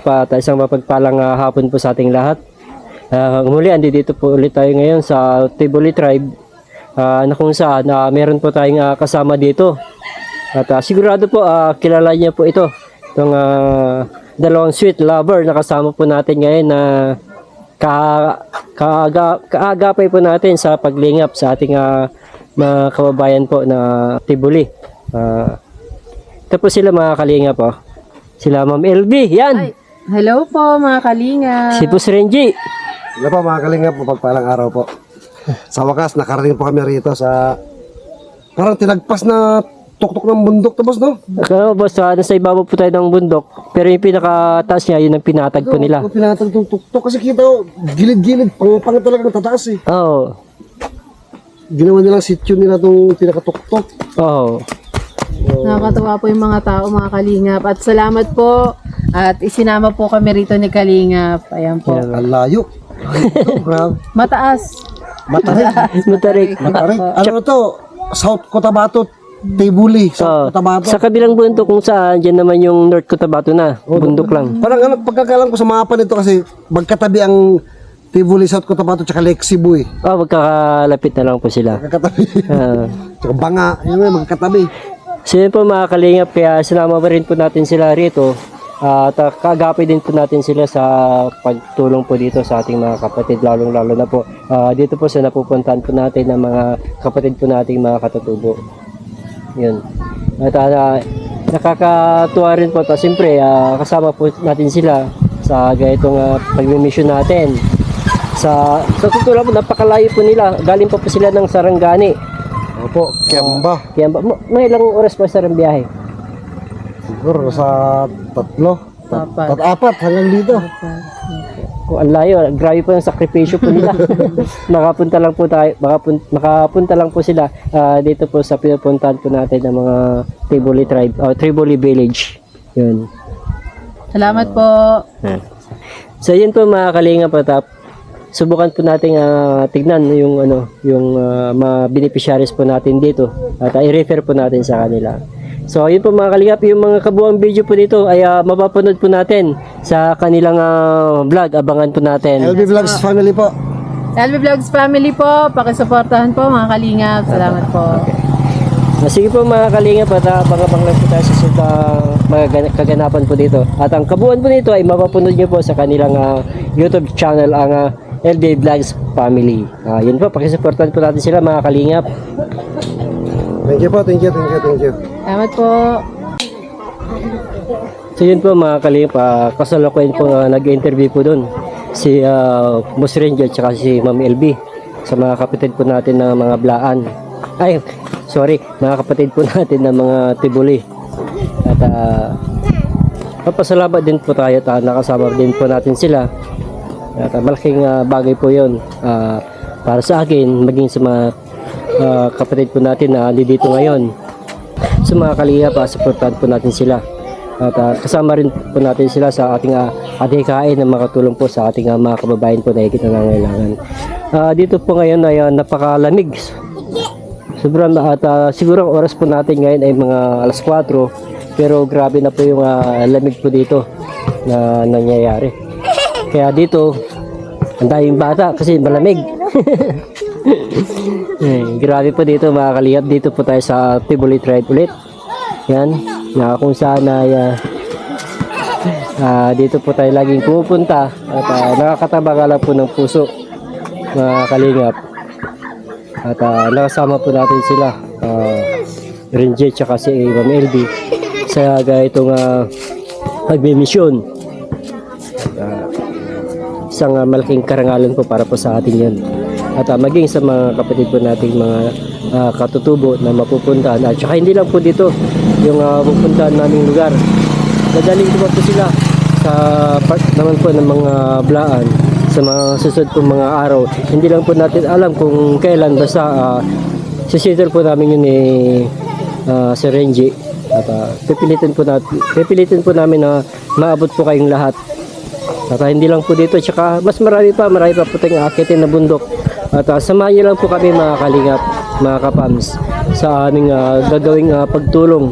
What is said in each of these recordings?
Pa, at isang mapagpalang ah, hapon po sa ating lahat. Uh, muli, andi dito po ulit tayo ngayon sa Tiboli Tribe ah, na kung saan ah, meron po tayong ah, kasama dito. At ah, sigurado po ah, kilala niyo po ito. Itong ah, dalawang sweet lover na kasama po natin ngayon na ka, kaaga, kaagapay po natin sa paglingap sa ating ah, mga kababayan po na Tiboli. Ah, ito po sila mga kalingap po. Sila Ma'am LB, yan! Ay, hello po mga kalinga. Si Boss Renji. Hello po mga kalingap, mapagpalang araw po. Sa wakas, nakarating po kami rito sa parang tinagpas na tuktok ng bundok to boss, no? Ako, boss, uh, nasa ibabaw po tayo ng bundok. Pero yung pinakataas niya, yun ang pinatag po nila. Kung pinatag itong tuktok, kasi kita oh, gilid-gilid, pang-pang talaga ng tataas eh. Oo. Ginawa nilang sityo nila itong pinakatuktok. Oo. Nakakatawa po yung mga tao, mga kalingap. At salamat po. At isinama po kami rito ni Kalingap. Ayan po. Yan. Ang layo. Mataas. Matarik. Matarik. Matarik. Ano na to? South Cotabato, Tibuli, Oo. South Cotabato. sa kabilang bundok kung saan, dyan naman yung North Cotabato na. Bundok lang. Parang ano, pagkakalam ko sa mapa nito kasi magkatabi ang Tibuli, South Cotabato, tsaka Lake Cebu eh. Oh, magkakalapit na lang po sila. Magkatabi. Ah. tsaka Banga, yun nga, magkatabi. So po mga kalingap, kaya sinama pa rin po natin sila rito. At uh, kaagapay din po natin sila sa pagtulong po dito sa ating mga kapatid, lalong lalo na po ah, dito po sa napupuntahan po natin ng mga kapatid po nating mga katutubo. Yun. At uh, nakakatuwa rin po. Tapos siyempre, ah, kasama po natin sila sa ganitong uh, pagmimission natin. Sa, sa lang po, napakalayo po nila. Galing pa po sila ng Sarangani. Opo, Kiamba. Kaya ba, ma- may ilang oras pa sa biyahe? Siguro sa tatlo. Tat, Apat. tat apat hanggang dito. Kung ang layo, grabe po yung sakripisyo po nila. makapunta lang po tayo, makapun, makapunta lang po sila ah, dito po sa pinupuntahan po natin ng mga Triboli tribe, o Triboli village. Yun. Salamat po. So yun po mga kalinga patap. Subukan po nating ah, tignan yung ano, yung ah, mga beneficiaries po natin dito at ah, i-refer po natin sa kanila. So yun po mga kalingap, yung mga kabuang video po dito ay ah, mapapanood po natin sa kanilang ah, vlog. Abangan po natin. LB Vlogs family po. LB Vlogs family po. Pakisuportahan po mga kalingap. Salamat po. Ah, Sige po mga kalingap at ah, abang-abang lang po tayo sa suba mga gan- kaganapan po dito. At ang kabuuan po nito ay mapapanood nyo po sa kanilang ah, YouTube channel ang ah, LD Vlogs Family. Ah, yun po, pakisuportahan po natin sila mga kalingap. Thank you po, thank you, thank you, thank you. Salamat po. So yun po mga kalingap, ah, kasalukuyan po na nag-interview po doon si uh, Boss Ranger at saka si Ma'am LB sa mga kapatid po natin ng mga blaan. Ay, sorry, mga kapatid po natin ng mga tibuli. At uh, papasalamat din po tayo at nakasama din po natin sila. At ah, malaking ah, bagay po yun ah, para sa akin, maging sa mga ah, kapatid po natin na dito ngayon. Sa mga kalingap, uh, supportahan po natin sila. At ah, kasama rin po natin sila sa ating uh, adhikain na makatulong po sa ating ah, mga kababayan po na higit na nangailangan. Ah, dito po ngayon ay ah, napakalamig. Sobrang at ah, siguro ang oras po natin ngayon ay mga alas 4 pero grabe na po yung ah, lamig po dito na nangyayari. Kaya dito ang daming bata kasi malamig. eh, grabe po dito mga kalihap. Dito po tayo sa Tibuli Tribe ulit. Yan. Na kung saan ay ah, ah, dito po tayo laging pupunta at uh, nakakatabagala po ng puso mga kalingap. At ah, nakasama po natin sila. Uh, Renje tsaka si Ma'am LB sa ganitong uh, pagmimisyon. Isang ah, malaking karangalan po para po sa atin yan. At ah, maging sa mga kapatid po nating mga ah, katutubo na mapupuntahan. At saka hindi lang po dito yung uh, pupuntahan naming lugar. Madaling ko po sila sa part naman po ng mga blaan sa mga susunod pong mga araw. Hindi lang po natin alam kung kailan basta uh, sisiter po namin yun ni uh, Sir Renji. At ah, pipilitin po natin, pipilitin po namin na maabot po kayong lahat. At hindi lang po dito, tsaka mas marami pa, marami pa po tayong akitin na bundok. At uh, samahan niyo lang po kami mga kalingap, mga kapams, sa aming ah, gagawing ah, pagtulong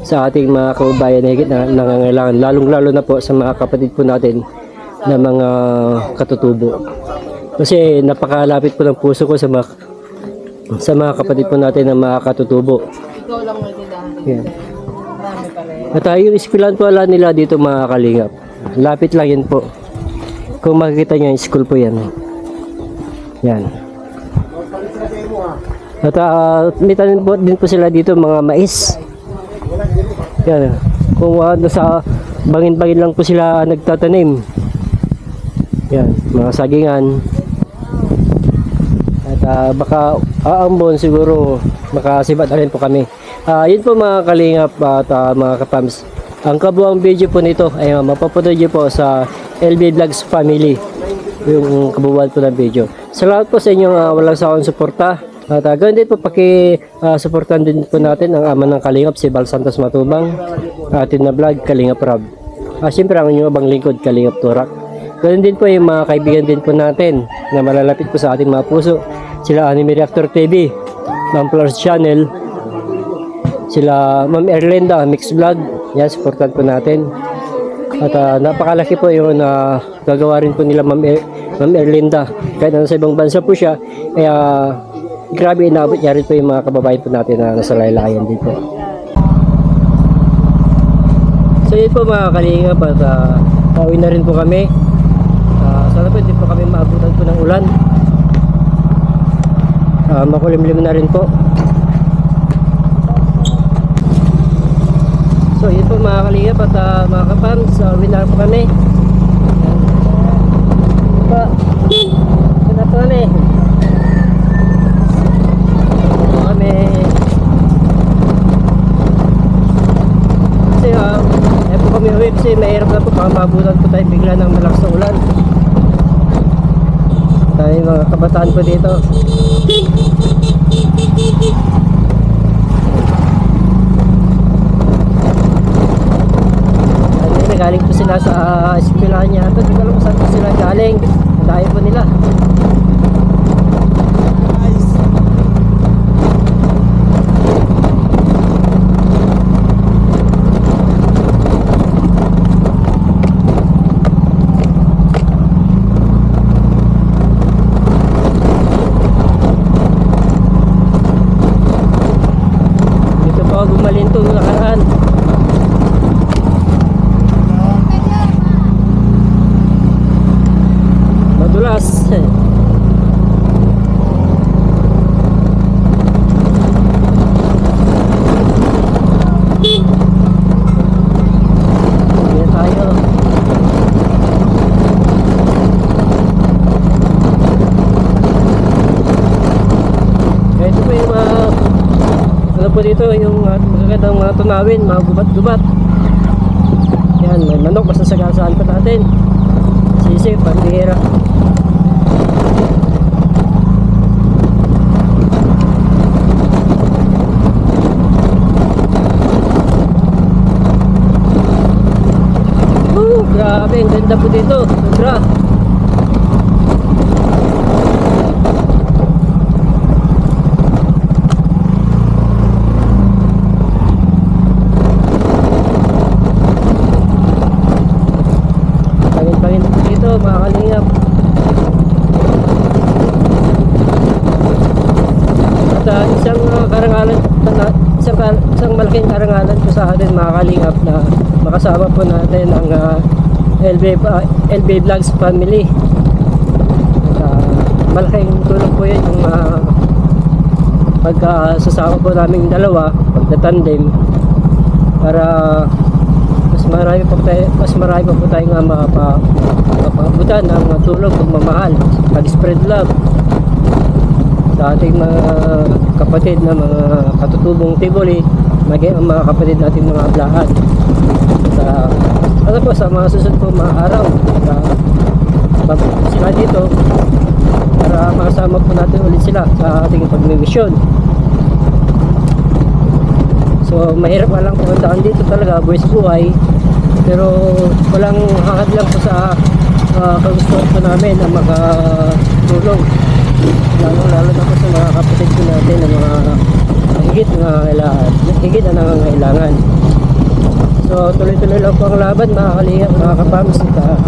sa ating mga kababayan na higit na nangangailangan, lalong-lalo na po sa mga kapatid po natin na mga katutubo. Kasi napakalapit po ng puso ko sa mga sa mga kapatid po natin na mga katutubo. Ikaw lang pala yan. At uh, yung eskwelahan po ala nila dito mga kalingap. Lapit lang yan po. Kung makikita nyo school po yan. Yan. At uh, may tanim po din po sila dito mga mais. Yan. Kung uh, nasa bangin-bangin lang po sila nagtatanim. Yan. Mga sagingan. At ah, baka aambon siguro makasibat rin po kami. Ah, yun po mga kalingap at ah, mga kapams. Ang kabuang video po nito ay uh, mapapanood niyo po sa LB Vlogs Family. Yung kabuuan po ng video. Salamat po sa inyong ah, walang sawang suporta. At uh, gawin din po paki ah, suportan din po natin ang ama ng Kalingap si Bal Santos Matubang. Atin na vlog Kalingap Rob. Ah, Siyempre ang inyong abang lingkod Kalingap Turak. Ganun din po yung mga kaibigan din po natin na malalapit po sa ating mga puso. Sila Anime Reactor TV, Ma'am Flores Channel, sila Ma'am Erlenda, Mix Vlog. Yan, supportan po natin. At ah, napakalaki po yung na gagawa rin po nila Ma'am, er Ma'am Erlinda. Kahit nasa ibang bansa po siya, kaya grabe inabot niya rin po yung mga kababayan po natin na nasa laylayan din po. So yun po mga kalingap at uh, pauwi na rin po kami. Ah, sana po hindi po kami maabutan po ng ulan. Ah, makulimlim na rin po. So yun po mga kalingap at ah, mga kapams, uh, uwi na kami. Na po na kami. Kasi ah, eh po kami uwi kasi mahirap na po baka maabutan po tayo bigla ng malakas na ulan. Tayo mga kabataan po dito. Ano galing po sila sa uh, eskwelahan niya. Ito, di ko alam saan po sila galing. Dahil po nila. Ako gumalinto nakaraan. Madulas. Ayan tayo. Kaya ito po yung mga ano po dito yung uh, magagandang mga tunawin, mga gubat-gubat. Yan, may manok, basta sagasaan pa natin. Sisi, pandihira. Woo, grabe, ang ganda po dito. Sobra. Pangin-pangin po dito, mga kalingap. At ah, isang ah, karangalan, isang, kar- isang malaking karangalan po sa atin mga kalingap na makasama po natin ang ah, LB, ah, LB Vlogs family. At, ah, malaking tulong po yun yung uh, pagkasasama po namin dalawa, pagtatandem para mas marami pa tayo, mas marami pa po tayong uh, makapa, makapabutan ng tulong pagmamahal, pag-spread love sa ating mga kapatid na mga katutubong Tivoli, maging ang mga kapatid natin mga ablahan. Sa, ano po, sa mga susunod po mga araw, sa, sila dito para makasama po natin ulit sila sa ating pagmimisyon. So mahirap nga lang pumuntaan dito talaga, buwis buhay. Pero walang hangad lang po sa uh, kagustuhan po namin na makatulong. Lalo lalo na po sa mga kapatid ko natin na mga higit na kailangan, higit na nangangailangan. So tuloy-tuloy lang po ang laban mga kalingap, mga kapams. At, ah,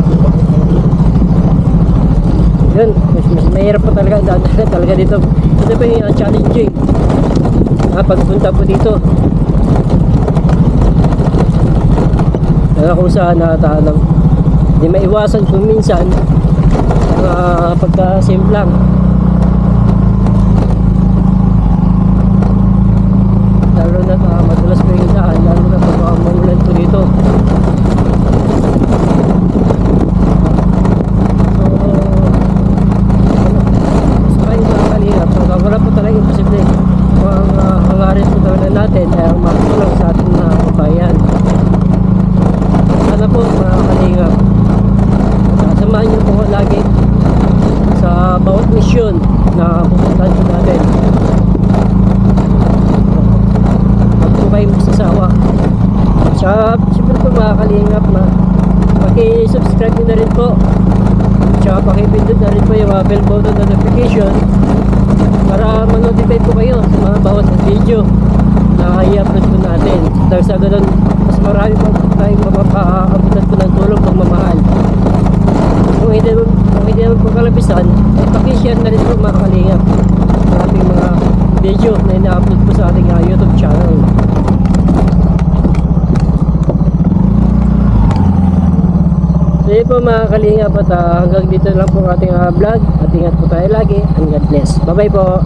yun, mas, mas mahirap po talaga dahil talaga dito. Ito po yung ah, challenging. Ah, pagpunta po dito. Kaya kung saan natatanong. Hindi maiwasan kung minsan uh, pagkasimplang. Lalo na uh, madulas po yung daan, lalo na pag uh, maulan dito. So, ano, sakay mga kalihap. So, wala po talaga imposible. Kung ang uh, hangarin po talaga natin ay ang makatulong sa ating uh, bayan. Sana po mga kalingap. Sasamahan niyo po lagi sa bawat misyon na pupuntahan po natin. Huwag po kayo magsasawa. Tsaka, siyempre po mga kalingap na paki-subscribe na rin po. Tsaka pakipindot na rin po yung bell button notification para ma-notify po kayo sa mga bawat video na i-upload po natin. Dahil sa ganun, mas marami po tayong mapapaabutan po ng tulong pagmamahal. Kung hindi, kung hindi naman po kalabisan, eh, pakishare na rin po mga kalingap sa mga video na ina-upload po sa ating ah, YouTube channel. So po mga kalingap at ah, hanggang dito lang po ating ah, vlog at ingat po tayo lagi and God bless. Bye bye po!